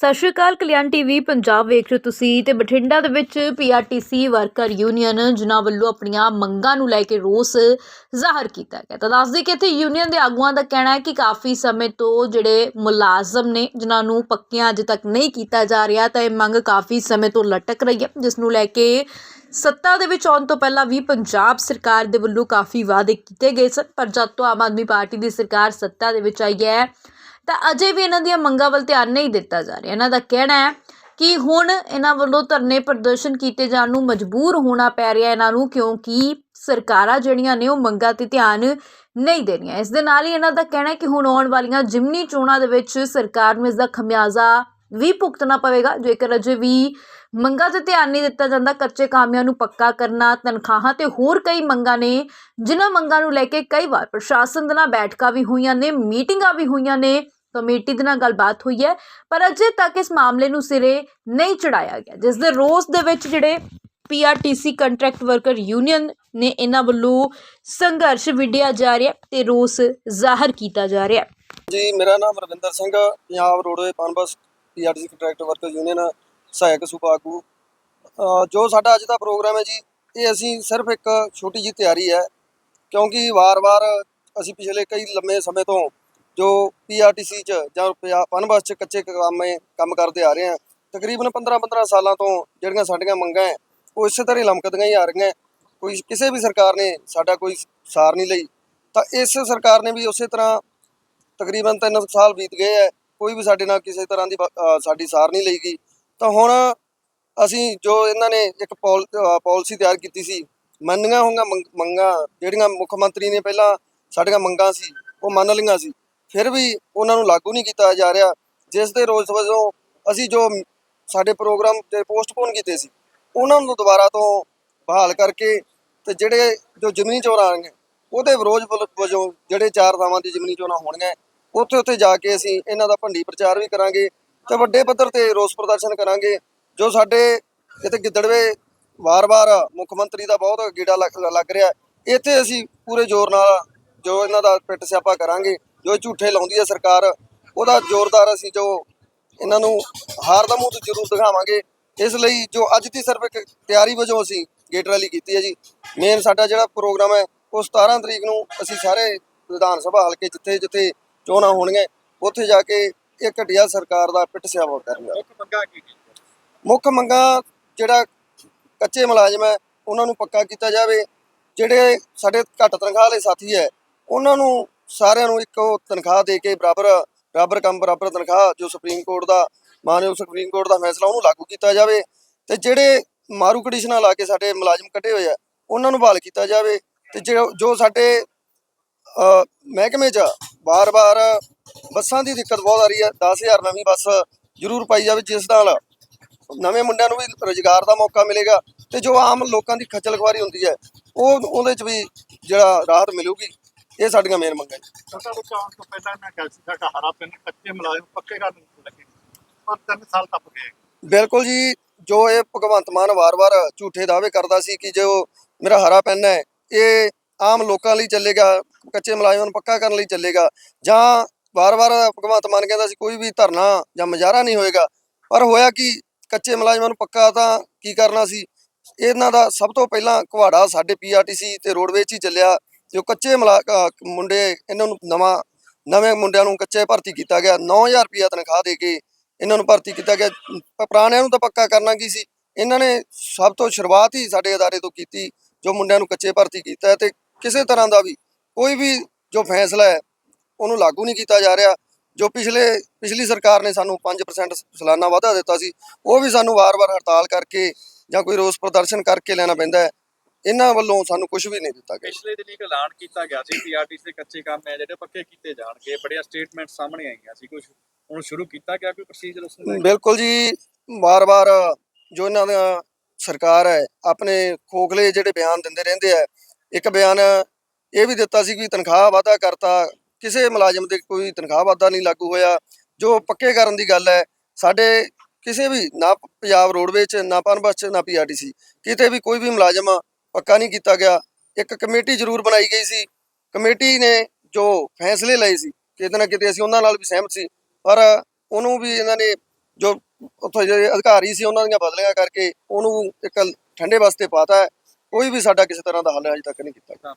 ਸਤਿ ਸ਼੍ਰੀ ਅਕਾਲ, ਕਲਿਆਣ ਟੀਵੀ ਪੰਜਾਬ ਵੇਖ ਰਹੇ ਹੋ ਤੁਸੀਂ ਤੇ ਬਠਿੰਡਾ ਦੇ ਵਿੱਚ ਪੀਆਰਟੀਸੀ ਵਰਕਰ ਯੂਨੀਅਨ ਜਿਨ੍ਹਾਂ ਵੱਲੋਂ ਆਪਣੀਆਂ ਮੰਗਾਂ ਨੂੰ ਲੈ ਕੇ ਰੋਸ ਜ਼ਾਹਰ ਕੀਤਾ ਗਿਆ। ਤਾਂ ਦੱਸਦੀ ਕਿ ਇੱਥੇ ਯੂਨੀਅਨ ਦੇ ਆਗੂਆਂ ਦਾ ਕਹਿਣਾ ਹੈ ਕਿ ਕਾਫੀ ਸਮੇਂ ਤੋਂ ਜਿਹੜੇ ਮੁਲਾਜ਼ਮ ਨੇ, ਜਿਨ੍ਹਾਂ ਨੂੰ ਪੱਕਿਆਂ ਅਜੇ ਤੱਕ ਨਹੀਂ ਕੀਤਾ ਜਾ ਰਿਹਾ, ਤਾਂ ਇਹ ਮੰਗ ਕਾਫੀ ਸਮੇਂ ਤੋਂ ਲਟਕ ਰਹੀ ਹੈ। ਜਿਸ ਨੂੰ ਲੈ ਕੇ ਸੱਤਾ ਦੇ ਵਿੱਚ ਆਉਣ ਤੋਂ ਪਹਿਲਾਂ ਵੀ ਪੰਜਾਬ ਸਰਕਾਰ ਦੇ ਵੱਲੋਂ ਕਾਫੀ ਵਾਅਦੇ ਕੀਤੇ ਗਏ ਸਨ, ਪਰ ਜਦ ਤੋਂ ਆਮ ਆਦਮੀ ਪਾਰਟੀ ਦੀ ਸਰਕਾਰ ਸੱਤਾ ਦੇ ਵਿੱਚ ਆਈ ਹੈ ਤਾਂ ਅਜੇ ਵੀ ਇਹਨਾਂ ਦੀਆਂ ਮੰਗਾਂ ਵੱਲ ਧਿਆਨ ਨਹੀਂ ਦਿੱਤਾ ਜਾ ਰਿਹਾ। ਇਹਨਾਂ ਦਾ ਕਹਿਣਾ ਹੈ ਕਿ ਹੁਣ ਇਹਨਾਂ ਵੱਲੋਂ ਧਰਨੇ ਪ੍ਰਦਰਸ਼ਨ ਕੀਤੇ ਜਾਣ ਨੂੰ ਮਜਬੂਰ ਹੋਣਾ ਪੈ ਰਿਹਾ ਇਹਨਾਂ ਨੂੰ, ਕਿਉਂਕਿ ਸਰਕਾਰਾਂ ਜਿਹੜੀਆਂ ਨੇ ਉਹ ਮੰਗਾਂ ਤੇ ਧਿਆਨ ਨਹੀਂ ਦੇ ਰਹੀਆਂ। ਇਸ ਦੇ ਨਾਲ ਹੀ ਇਹਨਾਂ ਦਾ ਕਹਿਣਾ ਹੈ ਕਿ ਹੁਣ ਆਉਣ ਵਾਲੀਆਂ ਜਿਮਨੀ ਚੋਣਾਂ ਦੇ ਵਿੱਚ ਸਰਕਾਰ ਨੂੰ ਇਸ ਦਾ ਖਮਿਆਜ਼ਾ ਵੀ ਭੁਗਤਣਾ ਪਵੇਗਾ। ਜੇਕਰ ਅਜੇ ਵੀ ਮੰਗਾਂ ਤੇ ਧਿਆਨ ਨਹੀਂ ਦਿੱਤਾ ਜਾਂਦਾ ਕੱਚੇ ਕਾਮਿਆਂ ਨੂੰ ਪੱਕਾ ਕਰਨਾ, ਤਨਖਾਹਾਂ ਤੇ ਹੋਰ ਕਈ ਮੰਗਾਂ ਨੇ, ਜਿਨ੍ਹਾਂ ਮੰਗਾਂ ਨੂੰ ਲੈ ਕੇ ਕਈ ਵਾਰ ਪ੍ਰਸ਼ਾਸਨ ਦੇ ਨਾਲ ਬੈਠਕਾਂ ਵੀ ਹੋਈਆਂ ਨੇ, ਮੀਟਿੰਗਾਂ ਵੀ ਹੋਈਆਂ ਨੇ ਕਮੇਟੀ ਦੇ ਨਾਲ ਗੱਲਬਾਤ ਹੋਈ ਹੈ, ਪਰ ਅਜੇ ਤੱਕ ਇਸ ਮਾਮਲੇ ਨੂੰ ਸਿਰੇ ਨਹੀਂ ਚੜਾਇਆ ਗਿਆ। ਜਿਸ ਦੇ ਰੋਸ ਦੇ ਵਿੱਚ ਜਿਹੜੇ ਪੀਆਰਟੀਸੀ ਕੰਟਰੈਕਟ ਵਰਕਰ ਯੂਨੀਅਨ ਨੇ ਇਹਨਾਂ ਵੱਲੋਂ ਸੰਘਰਸ਼ ਵਿੱਢਿਆ ਜਾ ਰਿਹਾ ਤੇ ਰੋਸ ਜ਼ਾਹਰ ਕੀਤਾ ਜਾ ਰਿਹਾ। ਜੀ, ਮੇਰਾ ਨਾਮ Ravinder Singh Punjab roadway Punbus PRTC contract worker union ਸਹਾਇਕ ਸੂਬਾ ਆਗੂ ਜੋ ਸਾਡਾ ਅੱਜ ਦਾ ਪ੍ਰੋਗਰਾਮ ਹੈ ਜੀ, ਇਹ ਅਸੀਂ ਸਿਰਫ ਇੱਕ ਛੋਟੀ ਜੀ ਤਿਆਰੀ ਹੈ, ਕਿਉਂਕਿ ਵਾਰ-ਵਾਰ ਅਸੀਂ ਪਿਛਲੇ ਕਈ ਲੰਮੇ ਸਮੇਂ ਤੋਂ ਜੋ ਪੀਆਰਟੀਸੀ ਚ ਜਾਂ ਪਨਬਸ ਚ ਕੱਚੇ ਕਾਮੇ ਕੰਮ ਕਰਦੇ ਆ ਰਹੇ ਹਾਂ ਤਕਰੀਬਨ 15-15 ਸਾਲਾਂ ਤੋਂ ਜਿਹੜੀਆਂ ਸਾਡੀਆਂ ਮੰਗਾਂ ਹੈ ਉਹ ਇਸੇ ਤਰ੍ਹਾਂ ਹੀ ਲਮਕਦੀਆਂ ਹੀ ਆ ਰਹੀਆਂ ਕੋਈ ਕਿਸੇ ਵੀ ਸਰਕਾਰ ਨੇ ਸਾਡਾ ਕੋਈ ਸਾਰ ਨਹੀਂ ਲਈ। ਤਾਂ ਇਸ ਸਰਕਾਰ ਨੇ ਵੀ ਉਸੇ ਤਰ੍ਹਾਂ ਤਕਰੀਬਨ 3 ਸਾਲ ਬੀਤ ਗਏ ਹੈ ਕੋਈ ਵੀ ਸਾਡੇ ਨਾਲ ਕਿਸੇ ਤਰ੍ਹਾਂ ਦੀ ਸਾਡੀ ਸਾਰ ਨਹੀਂ ਲਈ ਗਈ ਤਾਂ ਹੁਣ ਅਸੀਂ ਜੋ ਇਹਨਾਂ ਨੇ ਇੱਕ ਪੌਲ- ਅਹ ਪਾਲਿਸੀ ਤਿਆਰ ਕੀਤੀ ਸੀ, ਮੰਨੀਆਂ ਹੋਈਆਂ ਮੰਗ- ਮੰਗਾਂ, ਜਿਹੜੀਆਂ ਮੁੱਖ ਮੰਤਰੀ ਨੇ ਪਹਿਲਾਂ ਸਾਡੀਆਂ ਮੰਗਾਂ ਸੀ, ਉਹ ਮੰਨ ਲਈਆਂ ਸੀ। ਫਿਰ ਵੀ ਉਹਨਾਂ ਨੂੰ ਲਾਗੂ ਨਹੀਂ ਕੀਤਾ ਜਾ ਰਿਹਾ, ਜਿਸ ਦੇ ਰੋਸ ਵਜੋਂ ਅਸੀਂ ਜੋ ਸਾਡੇ ਪ੍ਰੋਗਰਾਮ ਤੇ ਪੋਸਟਪੋਨ ਕੀਤੇ ਸੀ, ਉਹਨਾਂ ਨੂੰ ਦੁਬਾਰਾ ਤੋਂ ਬਹਾਲ ਕਰਕੇ ਤੇ ਜਿਹੜੇ ਜੋ ਜ਼ਮੀਨੀ ਚੋਣਾਂ ਆਉਣਗੇ, ਉਹਦੇ ਵਿਰੋਧ ਵਜੋਂ ਜਿਹੜੇ ਚਾਰ ਥਾਵਾਂ ਦੀ ਜ਼ਮੀਨੀ ਚੋਣਾਂ ਹੋਣਗੀਆਂ ਉੱਥੇ ਉੱਥੇ ਜਾ ਕੇ ਅਸੀਂ ਇਹਨਾਂ ਦਾ ਭੰਡੀ ਪ੍ਰਚਾਰ ਵੀ ਕਰਾਂਗੇ ਤੇ ਵੱਡੇ ਪੱਧਰ ਤੇ ਰੋਸ ਪ੍ਰਦਰਸ਼ਨ ਕਰਾਂਗੇ, ਜੋ ਸਾਡੇ ਇੱਥੇ ਗਿੱਦੜਵੇ ਵਾਰ-ਵਾਰ ਮੁੱਖ ਮੰਤਰੀ ਦਾ ਬਹੁਤ ਗੇੜਾ ਲੱਗ ਲੱਗ ਰਿਹਾ, ਇੱਥੇ ਅਸੀਂ ਪੂਰੇ ਜ਼ੋਰ ਨਾਲ ਜੋ ਇਹਨਾਂ ਦਾ ਪਿੱਟ ਸਿਆਪਾ ਕਰਾਂਗੇ ਜੋ ਝੂਠੇ ਲਾਉਂਦੀ ਹੈ ਸਰਕਾਰ ਉਹਦਾ ਜ਼ੋਰਦਾਰ ਅਸੀਂ ਜੋ ਇਹਨਾਂ ਨੂੰ ਹਾਰ ਦਾ ਮੂੰਹ ਜ਼ਰੂਰ ਦਿਖਾਵਾਂਗੇ। ਇਸ ਲਈ ਜੋ ਅੱਜ ਦੀ ਸਿਰਫ ਇੱਕ ਤਿਆਰੀ ਵਜੋਂ ਅਸੀਂ ਗੇਟ ਰੈਲੀ ਕੀਤੀ ਹੈ ਜੀ। ਮੇਨ ਸਾਡਾ ਜਿਹੜਾ ਪ੍ਰੋਗਰਾਮ ਹੈ ਉਹ 17 ਤਰੀਕ ਨੂੰ ਅਸੀਂ ਸਾਰੇ ਵਿਧਾਨ ਸਭਾ ਹਲਕੇ ਜਿੱਥੇ ਜਿੱਥੇ ਚੋਣਾਂ ਹੋਣਗੀਆਂ ਉੱਥੇ ਜਾ ਕੇ ਇਹ ਘਟੀਆ ਸਰਕਾਰ ਦਾ ਪਿੱਟ ਸਿਆਪਾ ਕਰਾਂਗੇ ਮੁੱਖ ਮੰਗਾਂ ਕੀ ਕੀ ਮੁੱਖ ਮੰਗਾਂ ਜਿਹੜਾ ਕੱਚੇ ਮੁਲਾਜ਼ਮ ਹੈ ਉਹਨਾਂ ਨੂੰ ਪੱਕਾ ਕੀਤਾ ਜਾਵੇ। ਜਿਹੜੇ ਸਾਡੇ ਘੱਟ ਤਨਖਾਹ ਵਾਲੇ ਸਾਥੀ ਹੈ ਉਹਨਾਂ ਨੂੰ ਸਾਰਿਆਂ ਨੂੰ ਇੱਕੋ ਤਨਖਾਹ ਦੇ ਕੇ ਬਰਾਬਰ ਬਰਾਬਰ ਕੰਮ, ਬਰਾਬਰ ਤਨਖਾਹ ਜੋ ਸੁਪਰੀਮ ਕੋਰਟ ਦਾ ਮਾਨਯੋਗ ਸੁਪਰੀਮ ਕੋਰਟ ਦਾ ਫੈਸਲਾ ਉਹਨੂੰ ਲਾਗੂ ਕੀਤਾ ਜਾਵੇ ਤੇ ਜਿਹੜੇ ਮਾਰੂ ਕੰਡੀਸ਼ਨਾਂ ਲਾ ਕੇ ਸਾਡੇ ਮੁਲਾਜ਼ਮ ਕੱਢੇ ਹੋਏ ਆ, ਉਹਨਾਂ ਨੂੰ ਬਹਾਲ ਕੀਤਾ ਜਾਵੇ ਤੇ ਜੋ- ਜੋ ਸਾਡੇ ਮਹਿਕਮੇ 'ਚ ਬਾਰ-ਬਾਰ ਬੱਸਾਂ ਦੀ ਦਿੱਕਤ ਬਹੁਤ ਆ ਰਹੀ ਹੈ 10000 ਨਵੀਂ ਬੱਸ ਜ਼ਰੂਰ ਪਾਈ ਜਾਵੇ ਜਿਸ ਨਾਲ ਨਵੇਂ ਮੁੰਡਿਆਂ ਨੂੰ ਵੀ ਰੋਜ਼ਗਾਰ ਦਾ ਮੌਕਾ ਮਿਲੇਗਾ ਤੇ ਜੋ ਆਮ ਲੋਕਾਂ ਦੀ ਖੱਜਲ ਖੁਆਰੀ ਹੁੰਦੀ ਹੈ, ਉਹ, ਉਹਦੇ 'ਚ ਵੀ ਜਿਹੜਾ ਰਾਹਤ ਮਿਲੂਗੀ। ਇਹ ਸਾਡੀਆਂ ਮੇਨ ਮੰਗਾਂ ਨੇ। ਸੱਤਾ ਵਿੱਚ ਆਉਣ ਤੋਂ ਪਹਿਲਾਂ ਮੈਂ ਕਿਹਾ ਸੀ ਸਾਡਾ ਹਰਾ ਪਿੰਡ ਕੱਚੇ ਮੁਲਾਜ਼ਮ ਪੱਕੇ ਕਰਨ ਨੂੰ ਲੱਗੇ ਪਰ ਤਿੰਨ ਸਾਲ ਟੱਪ ਗਏ। ਬਿਲਕੁਲ ਜੀ ਜੋ ਇਹ ਭਗਵੰਤ ਮਾਨ ਵਾਰ-ਵਾਰ ਝੂਠੇ ਦਾਅਵੇ ਕਰਦਾ ਸੀ ਕਿ ਜੋ ਮੇਰਾ ਹਰਾ ਪੈਨ ਹੈ ਇਹ ਆਮ ਲੋਕਾਂ ਲਈ ਚੱਲੇਗਾ ਕੱਚੇ ਮੁਲਾਜ਼ਮਾਂ ਨੂੰ ਪੱਕਾ ਕਰਨ ਲਈ ਚੱਲੇਗਾ ਜਾਂ ਵਾਰ-ਵਾਰ ਭਗਵੰਤ ਮਾਨ ਕਹਿੰਦਾ ਸੀ ਕੋਈ ਵੀ ਧਰਨਾ ਜਾਂ ਮੁਜ਼ਾਹਰਾ ਨਹੀਂ ਹੋਏਗਾ। ਪਰ ਹੋਇਆ ਕਿ ਕੱਚੇ ਮੁਲਾਜ਼ਮਾਂ ਨੂੰ ਪੱਕਾ ਤਾਂ ਕੀ ਕਰਨਾ ਸੀ? ਇਹਨਾਂ ਦਾ ਸਭ ਤੋਂ ਪਹਿਲਾਂ ਕੁਹਾੜਾ ਸਾਡੇ ਪੀਆਰਟੀਸੀ ਤੇ ਰੋਡਵੇਜ਼ 'ਚ ਹੀ ਚੱਲਿਆ। ਜੋ ਕੱਚੇ ਮੁਲਾ- ਅਹ ਮੁੰਡੇ ਇਹਨਾਂ ਨੂੰ ਨਵਾਂ, ਨਵੇਂ ਮੁੰਡਿਆਂ ਨੂੰ ਕੱਚੇ ਭਰਤੀ ਕੀਤਾ ਗਿਆ। 9000 ਰੁਪਇਆ ਤਨਖਾਹ ਦੇ ਕੇ ਇਹਨਾਂ ਨੂੰ ਭਰਤੀ ਕੀਤਾ ਗਿਆ। ਪ- ਪੁਰਾਣਿਆਂ ਨੂੰ ਤਾਂ ਪੱਕਾ ਕਰਨਾ ਕੀ ਸੀ? ਇਹਨਾਂ ਨੇ ਸਭ ਤੋਂ ਸ਼ੁਰੂਆਤ ਹੀ ਸਾਡੇ ਅਦਾਰੇ ਤੋਂ ਕੀਤੀ, ਜੋ ਮੁੰਡਿਆਂ ਨੂੰ ਕੱਚੇ ਭਰਤੀ ਕੀਤਾ ਹੈ ਤੇ ਕਿਸੇ ਤਰ੍ਹਾਂ ਦਾ ਵੀ ਕੋਈ ਵੀ ਜੋ ਫੈਸਲਾ ਹੈ, ਉਹਨੂੰ ਲਾਗੂ ਨਹੀਂ ਕੀਤਾ ਜਾ ਰਿਹਾ। ਜੋ ਪਿਛਲੇ, ਪਿਛਲੀ ਸਰਕਾਰ ਨੇ ਸਾਨੂੰ 5% ਸਾਲਾਨਾ ਵਾਧਾ ਦਿੱਤਾ ਸੀ, ਉਹ ਵੀ ਸਾਨੂੰ ਵਾਰ-ਵਾਰ ਹੜਤਾਲ ਕਰਕੇ ਜਾਂ ਕੋਈ ਰੋਸ ਪ੍ਰਦਰਸ਼ਨ ਕਰਕੇ ਲੈਣਾ ਪੈਂਦਾ ਹੈ। ਇਹਨਾਂ ਵੱਲੋਂ ਸਾਨੂੰ ਕੁਝ ਵੀ ਨਹੀਂ ਦਿੱਤਾ ਗਿਆ। ਪਿਛਲੇ ਦਿਨ ਇੱਕ ਐਲਾਨ ਕੀਤਾ ਗਿਆ ਸੀ ਪੀਆਰਟੀਸੀ ਦੇ ਕੱਚੇ ਕੰਮ ਹੈ ਜਿਹੜੇ ਪੱਕੇ ਕੀਤੇ ਜਾਣਗੇ। ਬੜੀਆਂ ਸਟੇਟਮੈਂਟ ਸਾਹਮਣੇ ਆਈਆਂ ਸੀ। ਕੁਝ ਹੁਣ ਸ਼ੁਰੂ ਕੀਤਾ ਗਿਆ ਕੋਈ ਪ੍ਰੋਸੀਜਰ ਉਸ ਨੂੰ? ਬਿਲਕੁਲ ਜੀ ਵਾਰ-ਵਾਰ ਜੋ ਇਹਨਾਂ ਦਾ ਸਰਕਾਰ ਹੈ ਆਪਣੇ ਖੋਖਲੇ ਜਿਹੜੇ ਬਿਆਨ ਦਿੰਦੇ ਰਹਿੰਦੇ ਆ ਇੱਕ ਬਿਆਨ ਇਹ ਵੀ ਦਿੱਤਾ ਸੀ ਕਿ ਤਨਖਾਹ ਵਾਧਾ ਕਰਤਾ। ਕਿਸੇ ਮੁਲਾਜ਼ਮ ਦੇ ਕੋਈ ਤਨਖਾਹ ਵਾਧਾ ਨਹੀਂ ਲਾਗੂ ਹੋਇਆ। ਜੋ ਪੱਕੇ ਕਰਨ ਦੀ ਗੱਲ ਹੈ ਸਾਡੇ ਕਿਸੇ ਵੀ ਨਾ ਪੰਜਾਬ ਰੋਡਵੇਜ਼ ਚ ਨਾ ਪਨਬਸ ਚ ਨਾ ਪੀਆਰਟੀਸੀ ਕਿਤੇ ਵੀ ਕੋਈ ਵੀ ਮੁਲਾਜ਼ਮ ਪੱਕਾ ਨਹੀਂ ਕੀਤਾ ਗਿਆ। ਇੱਕ ਕਮੇਟੀ ਜ਼ਰੂਰ ਬਣਾਈ ਗਈ ਸੀ। ਕਮੇਟੀ ਨੇ ਜੋ ਫੈਸਲੇ ਲਏ ਸੀ, ਕਿਤੇ ਨਾ ਕਿਤੇ ਅਸੀਂ ਉਹਨਾਂ ਨਾਲ ਵੀ ਸਹਿਮਤ ਸੀ। ਪਰ ਉਹਨੂੰ ਵੀ ਇਹਨਾਂ ਨੇ ਜੋ ਉੱਥੇ ਜਿਹੜੇ ਅਧਿਕਾਰੀ ਸੀ, ਉਹਨਾਂ ਦੀਆਂ ਬਦਲੀਆਂ ਕਰਕੇ ਉਹਨੂੰ ਇੱਕ ਠੰਡੇ ਵਾਸਤੇ ਪਾਤਾ ਕੋਈ ਵੀ ਸਾਡਾ ਕਿਸੇ ਤਰ੍ਹਾਂ ਦਾ ਹੱਲ ਅਜੇ ਤੱਕ ਨਹੀਂ ਕੀਤਾ